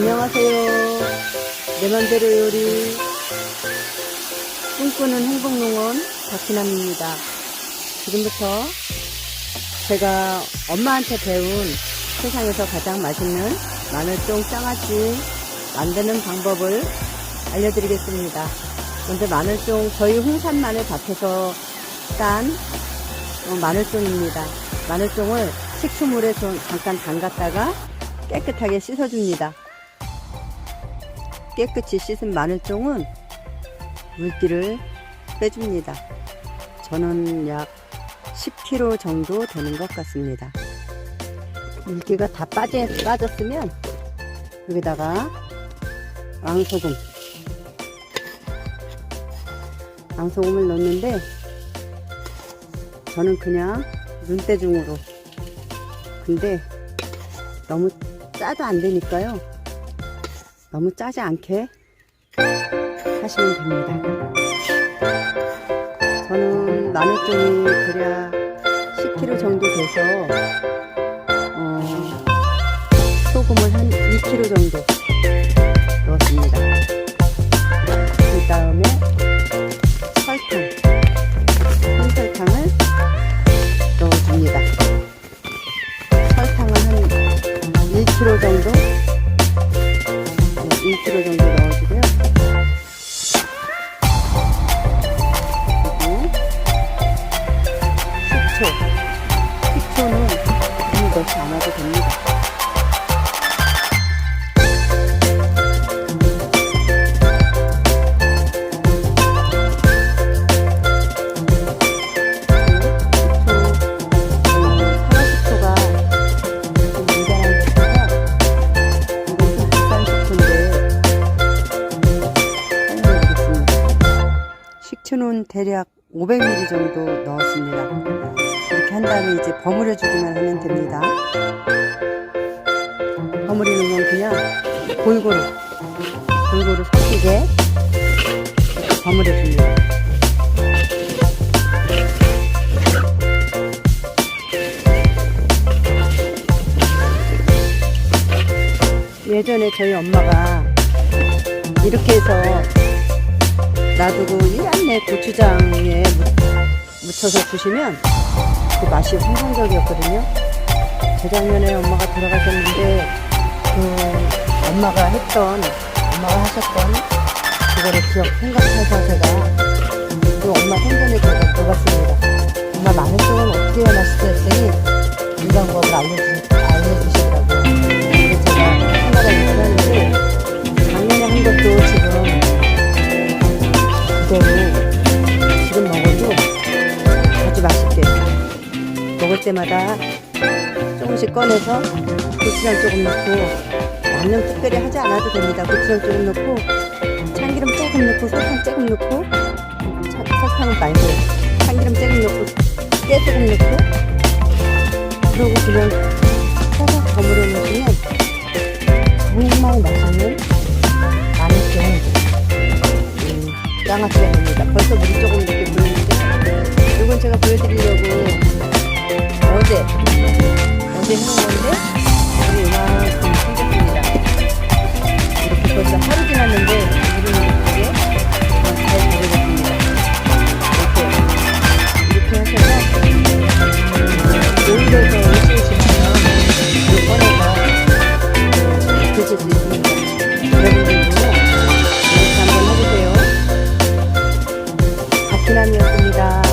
안녕하세요. 내 맘대로 요리 꿈꾸는 행복농원 박희남입니다. 지금부터 제가 엄마한테 배운 세상에서 가장 맛있는 마늘종 장아찌 만드는 방법을 알려드리겠습니다. 먼저 마늘종 저희 홍산 마늘 밭에서 딴 어, 마늘종입니다. 마늘종을 식초물에 좀 잠깐 담갔다가 깨끗하게 씻어줍니다. 깨끗이 씻은 마늘종은 물기를 빼줍니다. 저는 약 10kg 정도 되는 것 같습니다. 물기가 다 빠져, 빠졌으면 여기다가 왕소금 왕소금을 넣는데 저는 그냥 눈대중으로 근데 너무 짜도 안 되니까요 너무 짜지 않게 하시면 됩니다 저는 마늘종이 대략 10kg 정도 돼서 어, 소금을 한 2kg 정도 넣었습니다 그 다음에 설탕 홍설탕을 넣어줍니다. 설탕을 한 1kg 정도, 네, 1kg 정도 넣어주고요. 그리고 식초, 식초는 많이 넣지 않아도 됩니다. 식초는 대략 500ml 정도 넣었습니다. 이렇게 한 다음에 이제 버무려 주기만 하면 됩니다. 버무리는 건 그냥 골고루 골고루 섞이게 버무려 줍니다. 예전에 저희 엄마가 이렇게 해서 놔두고 1년 내 고추장에 묻- 묻혀서 주시면 그 맛이 환상적이었거든요. 재작년에 엄마가 돌아가셨는데 그 엄마가 했던 엄마가 하셨던 그거를 기억 생각해서 제가 그 엄마 생전에 제가 물어봤습니다. 먹을 때마다 조금씩 꺼내서 고추장 조금 넣고 양념 특별히 하지 않아도 됩니다. 고추장 조금 넣고 참기름 조금 넣고 설탕 조금 넣고 차- 설탕은 말고 참기름 조금 넣고 깨 조금 넣고 그러고 그냥 살짝 버무려 놓으시면 정말 맛있는 마늘종 음, 양아치가 됩니다. 벌써 물이 조금 이렇게 보이는데 이건 제가 보여드리려고 어제 어제 해놓은 건데 물이 이만큼 생겼습니다. 이렇게 벌써 하루 지났는데 물이 이렇게 잘 버려졌습니다. 이렇게 이렇게 하셔서 오일에서 음식을 지으면 물 꺼내서 드실 수 있습니다. 여러분들도 이렇게 한번 해보세요. 박희남이었습니다.